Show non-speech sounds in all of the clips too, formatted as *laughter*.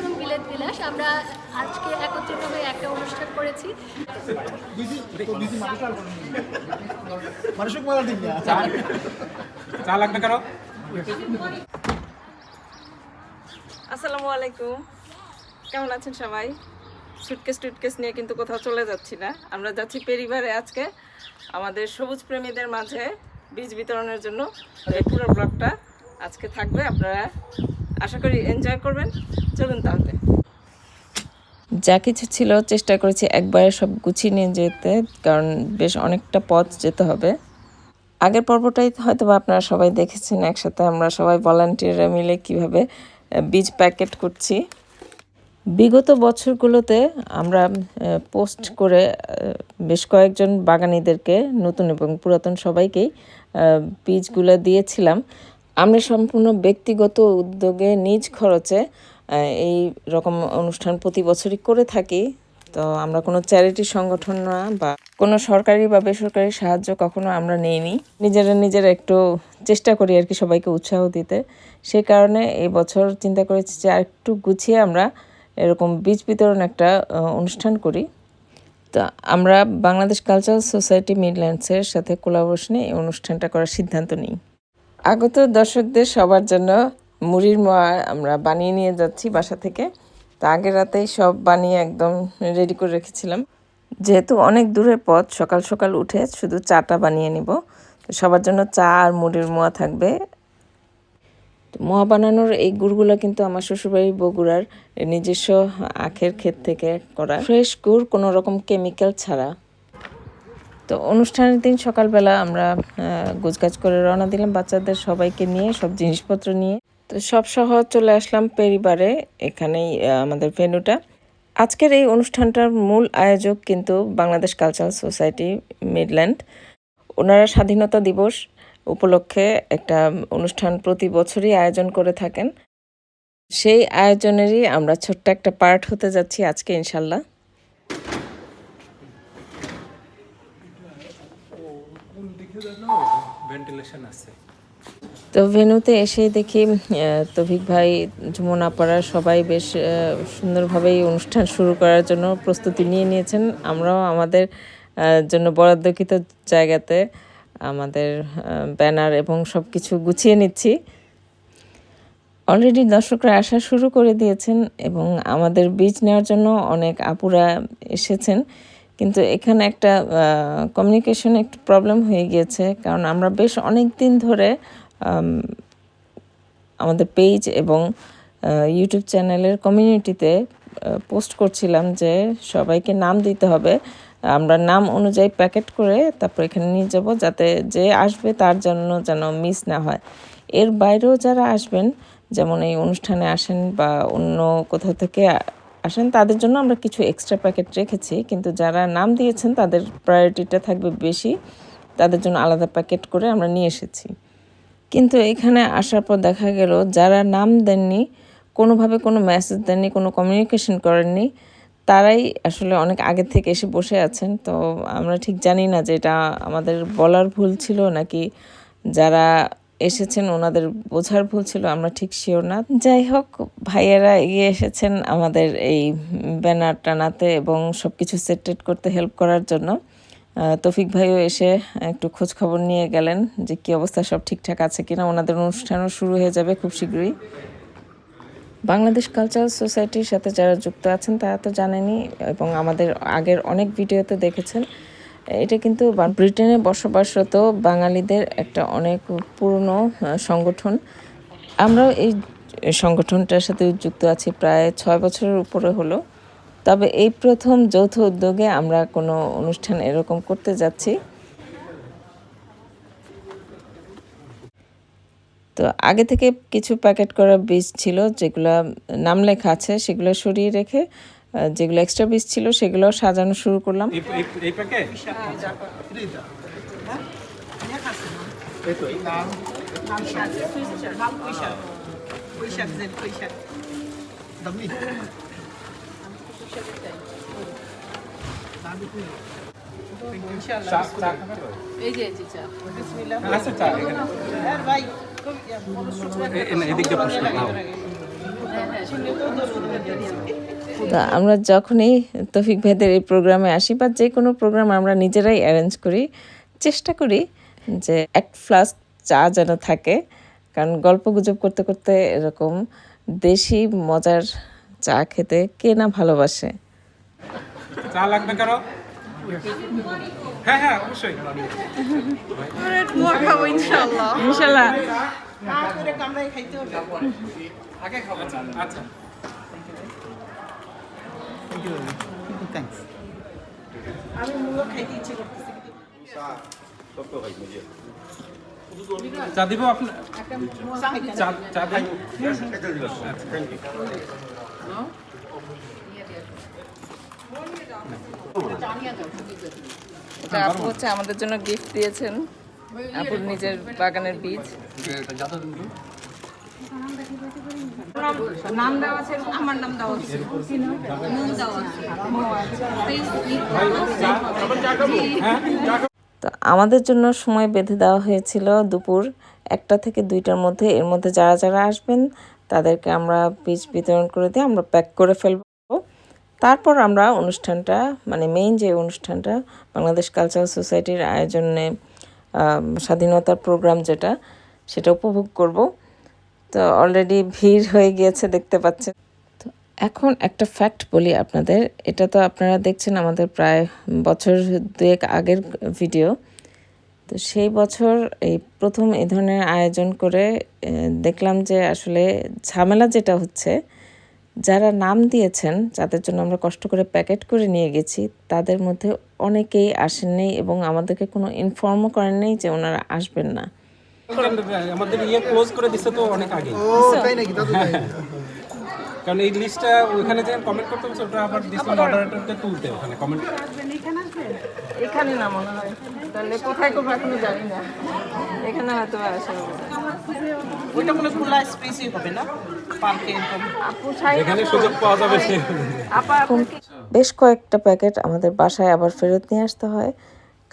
এবং বিলেত বিলাস আমরা আজকে একত্রিত হয়ে একটা অনুষ্ঠান করেছি। আসসালামু আলাইকুম। কেমন আছেন সবাই? সুটকেস টুটকেস নিয়ে কিন্তু কোথাও চলে যাচ্ছি না। আমরা যাচ্ছি পরিবারে আজকে। আমাদের সবুজ প্রেমীদের মাঝে বীজ বিতরণের জন্য এই পুরো ব্লগটা আজকে থাকবে। আপনারা আশা করি এনজয় করবেন। চলুন তাহলে। যা কিছু ছিল চেষ্টা করেছি একবারে সব গুছিয়ে নিয়ে যেতে, কারণ বেশ অনেকটা পথ যেতে হবে। আগের পর্বটাই হয়তো আপনারা সবাই দেখেছেন একসাথে, আমরা সবাই ভলান্টিয়াররা মিলে কীভাবে বীজ প্যাকেট করছি। বিগত বছরগুলোতে আমরা পোস্ট করে বেশ কয়েকজন বাগানীদেরকে, নতুন এবং পুরাতন সবাইকেই বীজগুলো দিয়েছিলাম। আমরা সম্পূর্ণ ব্যক্তিগত উদ্যোগে নিজ খরচে এই রকম অনুষ্ঠান প্রতি বছরই করে থাকি। তো আমরা কোনো চ্যারিটি সংগঠন না বা কোনো সরকারি বা বেসরকারি সাহায্য কখনো আমরা নেইনি। নিজেরা নিজেরা একটু চেষ্টা করি আর কি সবাইকে উৎসাহ দিতে। সেই কারণে এই বছর চিন্তা করেছি যে আর একটু গুছিয়ে আমরা এরকম বীজ বিতরণ একটা অনুষ্ঠান করি। তো আমরা বাংলাদেশ কালচারাল সোসাইটি মিডল্যান্ডসের সাথে কোলাবোরেশনে এই অনুষ্ঠানটা করার সিদ্ধান্ত নিই। আগত দর্শকদের সবার জন্য মুড়ির মোয়া আমরা বানিয়ে নিয়ে যাচ্ছি বাসা থেকে। তা আগের রাতেই সব বানিয়ে একদম রেডি করে রেখেছিলাম। যেহেতু অনেক দূরের পথ, সকাল সকাল উঠে শুধু চাটা বানিয়ে নিব। তো সবার জন্য চা আর মুড়ির মোয়া থাকবে। মোয়া বানানোর এই গুড়গুলো কিন্তু আমার শ্বশুরবাড়ি বগুড়ার নিজস্ব আখের ক্ষেত থেকে করা। ফ্রেশ গুড় কোনো রকম কেমিক্যাল ছাড়া। তো অনুষ্ঠানের দিন সকালবেলা আমরা গোছগাছ করে রওনা দিলাম বাচ্চাদের সবাইকে নিয়ে, সব জিনিসপত্র নিয়ে। তো সব সহ চলে আসলাম পরিবারে, এখানেই আমাদের ভেন্যুটা। আজকের এই অনুষ্ঠানটার মূল আয়োজক কিন্তু বাংলাদেশ কালচারাল সোসাইটি মিডল্যান্ড ওনারা স্বাধীনতা দিবস উপলক্ষে একটা অনুষ্ঠান প্রতি বছরই আয়োজন করে থাকেন। সেই আয়োজনেরই আমরা ছোট্ট একটা পার্ট হতে যাচ্ছি আজকে, ইনশাল্লাহ। তো ভেনুতে এসে দেখি তৌফিক ভাই ঝুমন আপারা সবাই বেশ সুন্দরভাবেই অনুষ্ঠান শুরু করার জন্য প্রস্তুতি নিয়ে নিয়েছেন। আমরাও আমাদের জন্য বরাদ্দকৃত জায়গাতে আমাদের ব্যানার এবং সব কিছু গুছিয়ে নিচ্ছি। অলরেডি দর্শকরা আসা শুরু করে দিয়েছেন এবং আমাদের বীজ নেওয়ার জন্য অনেক আপুরা এসেছেন। কিন্তু এখানে একটা কমিউনিকেশন একটু প্রবলেম হয়ে গিয়েছে। কারণ আমরা বেশ অনেক দিন ধরে আমাদের পেজ এবং ইউটিউব চ্যানেলের কমিউনিটিতে পোস্ট করছিলাম যে সবাইকে নাম দিতে হবে। আমরা নাম অনুযায়ী প্যাকেট করে তারপর এখানে নিয়ে যাব যাতে যে আসবে তার জন্য যেন মিস না হয়। এর বাইরেও যারা আসবেন, যেমন এই অনুষ্ঠানে আসেন বা অন্য কোথাও থেকে আসেন, তাদের জন্য আমরা কিছু এক্সট্রা প্যাকেট রেখেছি, কিন্তু যারা নাম দিয়েছেন, তাদের প্রায়োরিটিটা থাকবে বেশি। তাদের জন্য আলাদা প্যাকেট করে আমরা নিয়ে এসেছি। কিন্তু এখানে আসার পর দেখা গেল, যারা নাম দেননি, কোনোভাবে কোনো মেসেজ দেননি, কোনো কমিউনিকেশন করেননি, তারাই আসলে অনেক আগে থেকে এসে বসে আছেন। তো আমরা ঠিক জানি না যে এটা আমাদের বলার ভুল ছিল, নাকি যারা এসেছেন, ওনাদের বোঝার ভুল ছিল, আমরা ঠিক শিওর না। যাই হোক, ভাইয়েরা এগিয়ে এসেছেন আমাদের এই ব্যানার টানাতে এবং সব কিছু সেট করতে হেল্প করার জন্য। তৌফিক ভাইও এসে একটু খোঁজ খবর নিয়ে গেলেন যে কি অবস্থা, সব ঠিকঠাক আছে কিনা। ওনাদের অনুষ্ঠানও শুরু হয়ে যাবে খুব শীঘ্রই। বাংলাদেশ কালচারাল সোসাইটির সাথে যারা যুক্ত আছেন, তারা তো জানেনই এবং আমাদের আগের অনেক ভিডিওতে দেখেছেন। এটা কিন্তু ব্রিটেনে বসবাসরত বাঙালিদের একটা অনেক পুরনো সংগঠন। আমরাও এই সংগঠনটার সাথে যুক্ত আছি প্রায় ছয় বছরের উপরে হলো। তবে এই প্রথম যৌথ উদ্যোগে আমরা কোনো অনুষ্ঠান এরকম করতে যাচ্ছি। তো আগে থেকে কিছু প্যাকেট করা বীজ ছিল, যেগুলো নাম লেখা আছে, সেগুলো সরিয়ে রেখে যেগুলো এক্সট্রা পিস ছিল সেগুলো সাজানো শুরু করলাম এই চা এদিক প্রশ্ন তো আমরা যখনই তফিক ভাইদের এই প্রোগ্রামে আসি বা যে কোনো প্রোগ্রাম আমরা নিজেরাই অ্যারেঞ্জ করি চেষ্টা করি যে এক ফ্লাস্ক চা যেন থাকে। কারণ গল্প গুজব করতে করতে এরকম দেশি মজার চা খেতে কে না ভালোবাসে? চা লাগবে কারও? হ্যাঁ হ্যাঁ অবশ্যই। ইনশাল্লাহ। আচ্ছা। থ্যাংকস চা দিব আপনার চা চা দিব? আপু হচ্ছে আমাদের জন্য গিফট দিয়েছেন। আপুর নিজের বাগানের বীজ। নাম আমার নাম আছে। তো আমাদের জন্য সময় বেঁধে দেওয়া হয়েছিল দুপুর একটা থেকে দুইটার মধ্যে। এর মধ্যে যারা যারা আসবেন, তাদেরকে আমরা বীজ বিতরণ করে দিয়ে আমরা প্যাক করে ফেলব। তারপর আমরা অনুষ্ঠানটা মানে মেইন যে অনুষ্ঠানটা, বাংলাদেশ কালচারাল সোসাইটির আয়োজনে স্বাধীনতার প্রোগ্রাম যেটা, সেটা উপভোগ করব। তো অলরেডি ভিড় হয়ে গিয়েছে, দেখতে পাচ্ছেন। তো এখন একটা ফ্যাক্ট বলি আপনাদের, এটা তো আপনারা দেখছেন আমাদের প্রায় বছর দুয়েক আগের ভিডিও তো সেই বছর এই প্রথম এই ধরনের আয়োজন করে দেখলাম যে আসলে ঝামেলা যেটা হচ্ছে, যারা নাম দিয়েছেন, যাদের জন্য আমরা কষ্ট করে প্যাকেট করে নিয়ে গেছি, তাদের মধ্যে অনেকেই আসেননি এবং আমাদেরকে কোনো ইনফর্মও করেননি যে ওনারা আসবেন না। আমাদের ইয়ে ক্লোজ করে দিচ্ছে তো অনেক আগে তাই নাকি কারণ এই লিস্টটা ওখানে যে কমেন্ট করতে হচ্ছে ওটা আবার দিছিলাম মডারেটরকে তুলতে ওখানে কমেন্ট এখানে না মনে হয় তাহলে কোথায় করব এখনও জানি না এখানে হয়তো আসা ওইটা মনে খোলা স্পেসই হবে না পার্কে এখানে সুযোগ পাওয়া যাবে সে আপা বেশ কয়েকটা প্যাকেট আমাদের বাসায় আবার ফেরত নিয়ে আসতে হয়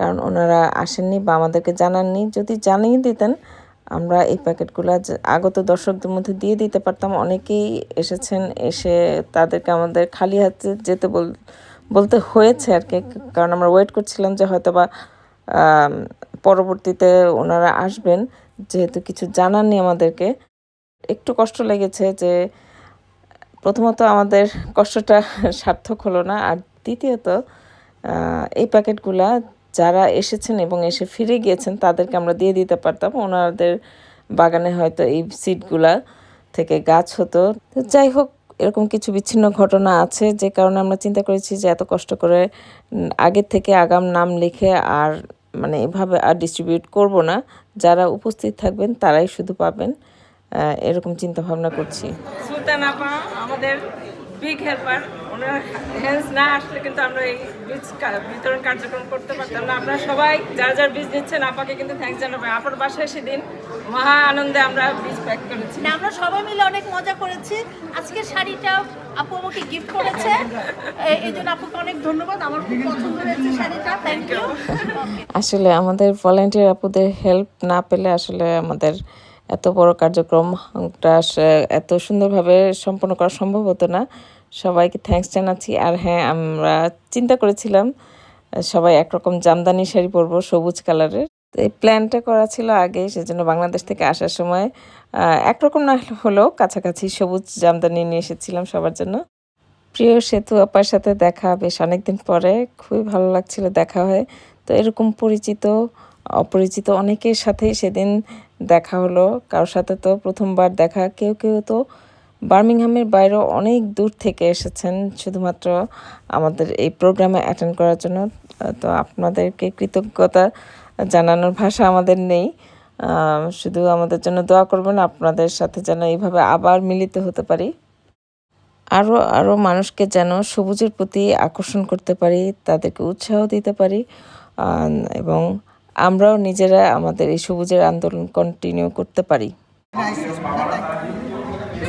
কারণ ওনারা আসেননি বা আমাদেরকে জানাননি। যদি জানিয়ে দিতেন, আমরা এই প্যাকেটগুলো আগত দর্শকদের মধ্যে দিয়ে দিতে পারতাম। অনেকেই এসেছেন, এসে তাদেরকে আমাদের খালি হাতে যেতে বল, বলতে হয়েছে আর কি। কারণ আমরা ওয়েট করছিলাম যে হয়তো বা পরবর্তীতে ওনারা আসবেন। যেহেতু কিছু জানাননি আমাদেরকে, একটু কষ্ট লেগেছে যে প্রথমত আমাদের কষ্টটা সার্থক হলো না। আর দ্বিতীয়ত এই প্যাকেটগুলা যারা এসেছেন এবং এসে ফিরে গিয়েছেন, তাদেরকে আমরা দিয়ে দিতে পারতাম। ওনাদের বাগানে হয়তো এই সিডগুলা থেকে গাছ হতো। যাই হোক, এরকম কিছু বিচ্ছিন্ন ঘটনা আছে যে কারণে আমরা চিন্তা করেছি যে এত কষ্ট করে আগের থেকে আগাম নাম লিখে আর মানে এভাবে আর ডিস্ট্রিবিউট করব না। যারা উপস্থিত থাকবেন, তারাই শুধু পাবেন। এরকম চিন্তা ভাবনা করছি। সুলতান আপা আমাদের বিগ হেল্পার ওনার হেল্প না আসলে কিন্তু আমরা এই বীজ বিতরণ কার্যক্রম করতে পারতাম না। আপনারা সবাই যার যার বীজ নিচ্ছেন আপাকে কিন্তু থ্যাংকস জানাবে। আপার বাসায় সেদিন মহা আনন্দে আমরা বীজ প্যাক করেছি। না আমরা সবাই মিলে অনেক মজা করেছি। আজকের শাড়িটা আপু আমাকে গিফট করেছে। এই জন্য আপুকে অনেক ধন্যবাদ। আমার খুব পছন্দ হয়েছে শাড়িটা। থ্যাংক ইউ আসলে আমাদের ভলেন্টিয়ার আপুদের হেল্প না পেলে আসলে আমাদের এত বড় কার্যক্রমটা এত সুন্দরভাবে সম্পন্ন করা সম্ভব হতো না। সবাইকে থ্যাঙ্কস জানাচ্ছি। আর হ্যাঁ আমরা চিন্তা করেছিলাম সবাই একরকম জামদানি শাড়ি পরবো সবুজ কালারের এই প্ল্যানটা করা ছিল আগে, সেজন্য বাংলাদেশ থেকে আসার সময় একরকম না হলেও কাছাকাছি সবুজ জামদানি নিয়ে এসেছিলাম সবার জন্য। প্রিয় সেতু আপার সাথে দেখা বেশ অনেকদিন পরে, খুবই ভালো লাগছিল দেখা হয়। তো এরকম পরিচিত, অপরিচিত অনেকের সাথেই সেদিন দেখা হলো। কারোর সাথে তো প্রথমবার দেখা, কেউ কেউ তো বার্মিংহামের বাইরেও অনেক দূর থেকে এসেছেন শুধুমাত্র আমাদের এই প্রোগ্রামে অ্যাটেন্ড করার জন্য। তো আপনাদেরকে কৃতজ্ঞতা জানানোর ভাষা আমাদের নেই। শুধু আমাদের জন্য দোয়া করবেন, আপনাদের সাথে যেন এইভাবে আবার মিলিত হতে পারি। আরও আরও মানুষকে যেন সবুজের প্রতি আকর্ষণ করতে পারি, তাদেরকে উৎসাহ দিতে পারি। এবং আমরাও নিজেরা আমাদের এই সবুজের আন্দোলন কন্টিনিউ করতে পারি।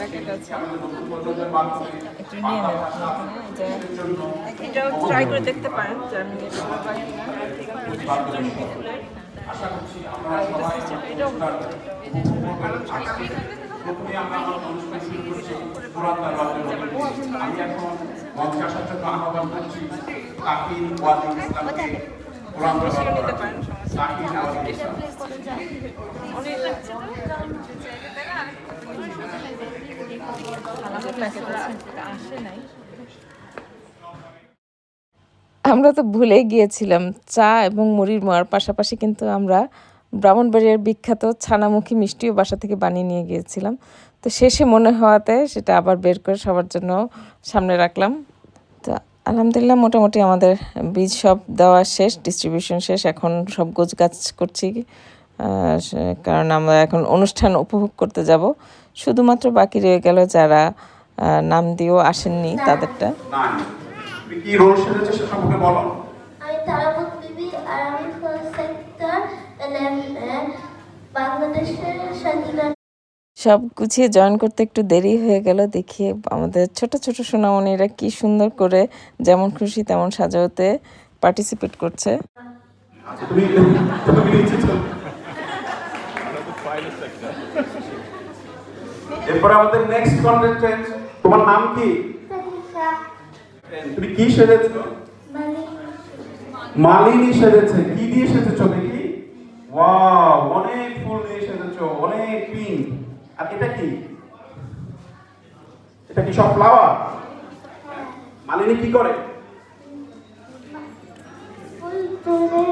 প্যাকেট আছে। একটু নিয়ে নেন। এটাও ট্রাই করে দেখতে পারেন আমাদের প্যাকেট আসে নাই আমরা তো ভুলেই গিয়েছিলাম, চা এবং মুড়ির মোয়ার পাশাপাশি কিন্তু আমরা ব্রাহ্মণবাড়িয়ার বিখ্যাত ছানামুখী মিষ্টিও বাসা থেকে বানিয়ে নিয়ে গিয়েছিলাম। তো শেষে মনে হওয়াতে সেটা আবার বের করে সবার জন্য সামনে রাখলাম। তো আলহামদুলিল্লাহ মোটামুটি আমাদের বীজ সব দেওয়া শেষ ডিস্ট্রিবিউশন শেষ, এখন সব গোছ গাছ করছি কারণ আমরা এখন অনুষ্ঠান উপভোগ করতে যাব। শুধুমাত্র বাকি রয়ে গেল যারা আহ, নাম দিয়েও আসেননি তাদেরটা। কি রোল সেজেছো সে সম্পর্কে বলো। আমি তারাপত বিবি আর আমি সেক্টর বাংলাদেশের স্বাধীনতা সব গুছিয়ে জয়েন করতে একটু দেরি হয়ে গেল দেখি আমাদের ছোট ছোট সোনামণিরা কি সুন্দর করে যেমন খুশি তেমন সাজাতে পার্টিসিপেট করছে আচ্ছা তুমি তুমি নিচে চলো এরপর আমাদের নেক্সট কন্টেস্টেন্ট তোমার নাম কি? তুমি কি সেজেছো? মালিনী। সেজেছে। কি দিয়ে সেজেছো দেখি? ওয়াও অনেক ফুল দিয়ে সেজেছো অনেক পিঙ্ক আর এটা কি? এটা কি সব ফ্লাওয়ার মালিনী কি করে? ফুল তুলে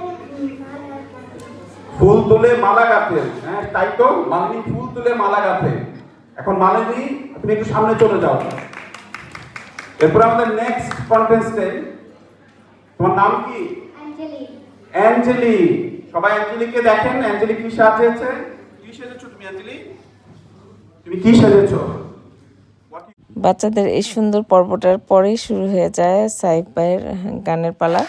মালা ফুল তুলে মালা গাঁথে। হ্যাঁ তাই তো? মালিনী ফুল তুলে মালা গাঁথে। এখন মালিনী তুমি একটু সামনে চলে যাও। এরপর আমাদের নেক্সট কন্টেস্টেন্ট তোমার নাম কি? অ্যাঞ্জেলি। সবাই অ্যাঞ্জেলিকে দেখেন অ্যাঞ্জেলি কি সাজিয়েছে? কি সেজেছো তুমি অ্যাঞ্জেলি? তুমি কি সেজেছো? বাচ্চাদের এই সুন্দর পর্বটার পরেই শুরু হয়ে যায় সাইফ ভাইয়ের গানের পালা।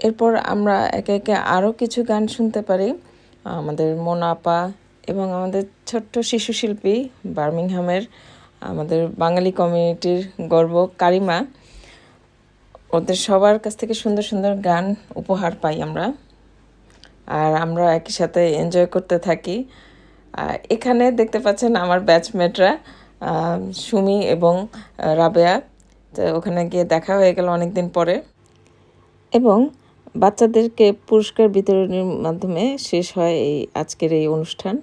এরপর আমরা একে একে আরও কিছু গান শুনতে পারি। আমাদের মোনাপা এবং আমাদের ছোট্ট শিশু শিল্পী বার্মিংহামের, আমাদের বাঙালি কমিউনিটির গর্ব কারিমা। ওদের সবার কাছ থেকে সুন্দর সুন্দর গান উপহার পাই আমরা। আর আমরা একই সাথে এনজয় করতে থাকি। এখানে দেখতে পাচ্ছেন আমার ব্যাচমেটরা সুমি এবং রাবেয়া। তো ওখানে গিয়ে দেখা হয়ে গেল অনেক দিন পরে। এবং বাচ্চাদেরকে পুরস্কার বিতরণের মাধ্যমে শেষ হয় এই আজকের এই অনুষ্ঠান।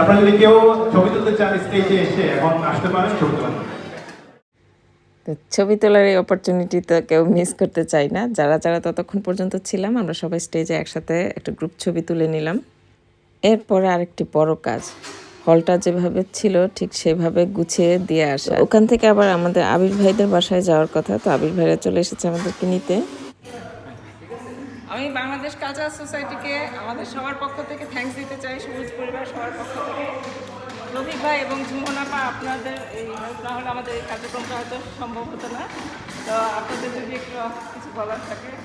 আপনারা যদি কেউ ছবি তুলতে চান স্টেজে এসে এখন আসতে পারেন ছবি তুলতে তো ছবি তোলার এই অপরচুনিটি তো কেউ মিস করতে চাই না। যারা যারা ততক্ষণ পর্যন্ত ছিলাম আমরা সবাই স্টেজে একসাথে একটা গ্রুপ ছবি তুলে নিলাম। এরপরে আরেকটি বড় কাজ। হলটা যেভাবে ছিল, ঠিক সেভাবে গুছিয়ে দিয়ে আসা। ওখান থেকে আবার আমাদের আবির ভাইদের বাসায় যাওয়ার কথা। তো আবির ভাইরা চলে এসেছে আমাদেরকে নিতে। আমি বাংলাদেশ কালচার সোসাইটিকে আমাদের সবার পক্ষ থেকে থ্যাংকস দিতে চাই। সবুজ পরিবার সবার পক্ষ থেকে। রফিক ভাই এবং ঝুমনাপা আপনাদের এই না হলে আমাদের এই কার্যক্রমটা হয়তো সম্ভব হতো না। আপনাদের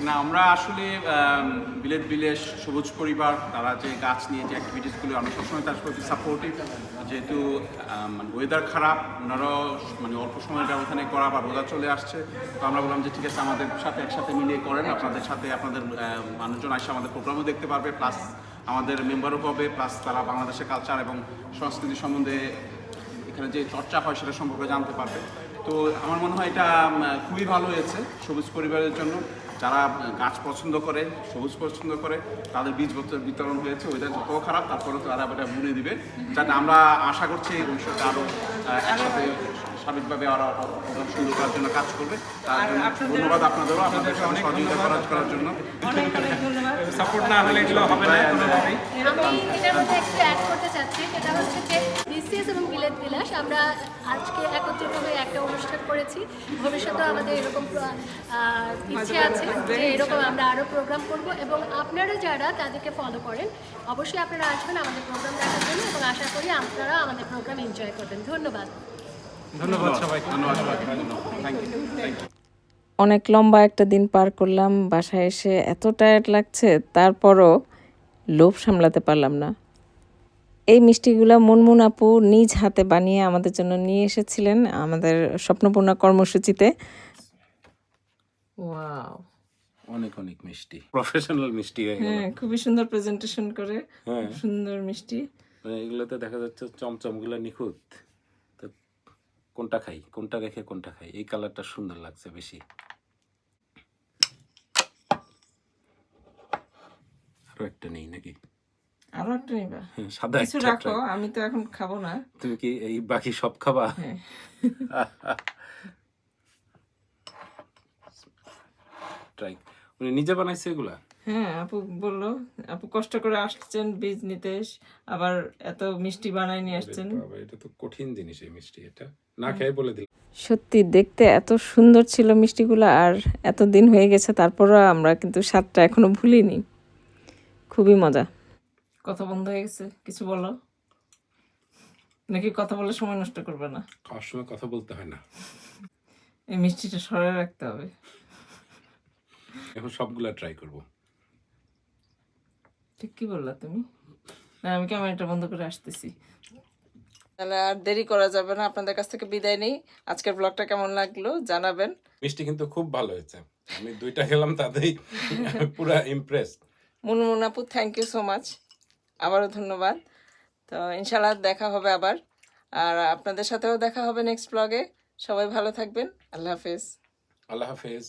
না, আমরা আসলে বিলেত বিলেশ, সবুজ পরিবার, তারা যে গাছ নিয়ে যে অ্যাক্টিভিটিসগুলো আমরা সবসময় তার প্রতি সাপোর্টিভ যেহেতু মানে ওয়েদার খারাপ, ওনারাও মানে অল্প সময়ের ব্যবধানে করা বা রোজা চলে আসছে। তো আমরা বললাম যে ঠিক আছে, আমাদের সাথে একসাথে মিলিয়ে করেন, আপনাদের সাথে আপনাদের মানুষজন আসে আমাদের প্রোগ্রামও দেখতে পারবে প্লাস আমাদের মেম্বারও হবে প্লাস তারা বাংলাদেশের কালচার এবং সংস্কৃতি সম্বন্ধে এখানে যে চর্চা হয় সেটা সম্পর্কে জানতে পারবে। তো আমার মনে হয় এটা খুবই ভালো হয়েছে সবুজ পরিবারের জন্য। যারা গাছ পছন্দ করে, সবুজ পছন্দ করে, তাদের বীজ বিতরণ হয়েছে, ওইটা যত খারাপ তারপরে তারা এটা বুনে দিবে। যাতে আমরা আশা করছি ভবিষ্যতে আরও একসাথে স্বাভাবিকভাবে ওরা প্রোগ্রাম সুন্দর করার জন্য কাজ করবে। তার জন্য ধন্যবাদ আপনাদেরও আপনাদের অনেক সহযোগিতা করার করার জন্য। অনেক অনেক ধন্যবাদ। সাপোর্ট না হলে এগুলো হবে না আমি এটার মধ্যে একটু অ্যাড করতে চাচ্ছি সেটা হচ্ছে যে বিসিএস এবং বিলেত বিলাস আমরা আজকে একত্রিত হয়ে একটা অনুষ্ঠান করেছি। ভবিষ্যতে আমাদের এরকম ইচ্ছে আছে যে এরকম আমরা আরও প্রোগ্রাম করব এবং আপনারা যারা তাদেরকে ফলো করেন অবশ্যই আপনারা আসবেন আমাদের প্রোগ্রাম দেখার জন্য এবং আশা করি আপনারা আমাদের প্রোগ্রাম এনজয় করবেন। ধন্যবাদ। ধন্যবাদ সবাইকে। ধন্যবাদ। থ্যাংক ইউ থ্যাংক ইউ অনেক লম্বা একটা দিন পার করলাম বাসায় এসে এত টায়ার্ড লাগছে তারপরও লোভ সামলাতে পারলাম না। এই মিষ্টিগুলো মুনমুন আপু নিজ হাতে বানিয়ে আমাদের জন্য নিয়ে এসেছিলেন আমাদের স্বপ্নপূর্ণা কর্মসূচিতে। ওয়াও। অনেক অনেক মিষ্টি। প্রফেশনাল মিষ্টি হয়ে গেল। হ্যাঁ খুবই সুন্দর প্রেজেন্টেশন করে হ্যাঁ। সুন্দর মিষ্টি। মানে এগুলোতে দেখা যাচ্ছে চমচমগুলো নিখুঁত। কোনটা খাই কোনটা রেখে কোনটা খাই এই কালারটা সুন্দর লাগছে বেশি। আরও একটা নেই নাকি? আরও একটা নিবা? হ্যাঁ, সাদা কিছু রাখো আমি তো এখন খাব না। তুমি কি এই বাকি সব খাবা? হ্যাঁ। *laughs* ট্রাই উনি নিজে বানাইছে এগুলা? হ্যাঁ আপু বলল আপু কষ্ট করে আসছেন বীজ নিতে আবার এত মিষ্টি বানাই নিয়ে আসছেন। এটা তো কঠিন জিনিস এই মিষ্টি এটা। না খেয়ে বলে দিল। সত্যি দেখতে এত সুন্দর ছিল মিষ্টিগুলো আর এত দিন হয়ে গেছে তারপরও আমরা কিন্তু স্বাদটা এখনও ভুলিনি। খুবই মজা। কথা বন্ধ হয়ে গেছে কিছু বলো? নাকি কথা বলে সময় নষ্ট করবে না? খাওয়ার সময় কথা বলতে হয় না। এই মিষ্টিটা সরে রাখতে হবে। এখন সবগুলা ট্রাই করব। ঠিক কি বললা তুমি? না আমি ক্যামেরাটা বন্ধ করে আসতেছি। তাহলে আর দেরি করা যাবে না। আপনাদের কাছ থেকে বিদায় নেই। আজকের ব্লগটা কেমন লাগল জানাবেন। মিষ্টি কিন্তু খুব ভালো হয়েছে। আমি দুইটা খেলাম তাতেই পুরা ইমপ্রেস মুনমুন আপু থ্যাংক ইউ সো মাচ আবারও ধন্যবাদ। তো ইনশাল্লাহ দেখা হবে আবার। আর আপনাদের সাথেও দেখা হবে নেক্সট ব্লগে সবাই ভালো থাকবেন। আল্লাহ হাফেজ। আল্লাহ হাফেজ।